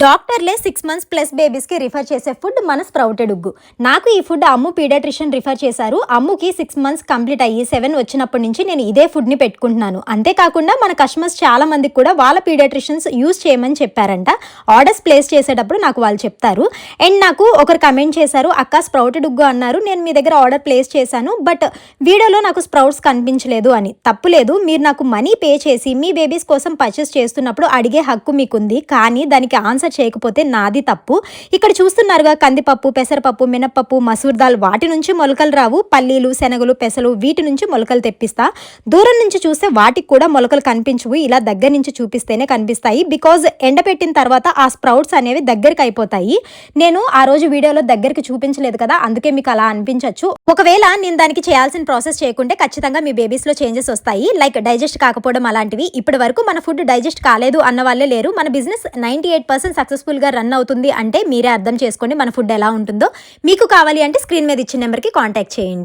డాక్టర్లే six months plus బేబీస్కి refer చేసే food మన స్ప్రౌటెడ్ ఉగ్గు నాకు ఈ ఫుడ్ అమ్ము పీడియాట్రిషియన్ రిఫర్ చేశారు. అమ్ముకి సిక్స్ మంత్స్ కంప్లీట్ అయ్యి సెవెన్ వచ్చినప్పటి నుంచి నేను ఇదే ఫుడ్ని పెట్టుకుంటున్నాను. అంతేకాకుండా మన కస్టమర్స్ చాలా మందికి కూడా వాళ్ళ పీడియాట్రిషియన్స్ యూస్ చేయమని చెప్పారంట. ఆర్డర్స్ ప్లేస్ చేసేటప్పుడు నాకు వాళ్ళు చెప్తారు. అండ్ నాకు ఒకరు కమెంట్ చేశారు అక్క స్ప్రౌటెడ్ ఉగ్గు అన్నారు. నేను మీ దగ్గర ఆర్డర్ ప్లేస్ చేశాను బట్ వీడియోలో నాకు స్ప్రౌట్స్ కనిపించలేదు అని. తప్పులేదు మీరు నాకు మనీ పే చేసి మీ బేబీస్ కోసం పర్చేస్ చేస్తున్నప్పుడు అడిగే హక్కు మీకుంది. కానీ దానికి ఆన్సర్ చేయకపోతే నాది తప్పు. ఇక్కడ చూస్తున్నారుగా కందిపప్పు పెసరపప్పు మినప్పప్పు మసూర్ దాల్ వాటి నుంచి మొలకలు రావు. పల్లీలు శనగలు పెసలు వీటి నుంచి మొలకలు తెప్పిస్తా. దూరం నుంచి చూస్తే వాటికి కూడా మొలకలు కనిపించవు. ఇలా దగ్గర నుంచి చూపిస్తేనే కనిపిస్తాయి. బికాజ్ ఎండపెట్టిన తర్వాత ఆ స్ప్రౌట్స్ అనేవి దగ్గరికి అయిపోతాయి. నేను ఆ రోజు వీడియోలో దగ్గరికి చూపించలేదు కదా అందుకే మీకు అలా అనిపించవచ్చు ఒకవేళ నేను దానికి చేయాల్సిన ప్రాసెస్ చేయకుంటే ఖచ్చితంగా మీ బేబీస్లో చేంజెస్ వస్తాయి. లైక్ డైజెస్ట్ కాకపోవడం అలాంటివి. ఇప్పటి వరకు మన ఫుడ్ డైజెస్ట్ కాలేదు అన్న వాళ్ళే లేరు. మన బిజినెస్ నైంటీ ఎయిట్ పర్సెంట్ సక్సెస్ఫుల్గా రన్ అవుతుంది అంటే మీరే అర్థం చేసుకోండి మన ఫుడ్ ఎలా ఉంటుందో. మీకు కావాలి అంటే స్క్రీన్ మీద ఇచ్చిన నెంబర్కి కాంటాక్ట్ చేయండి.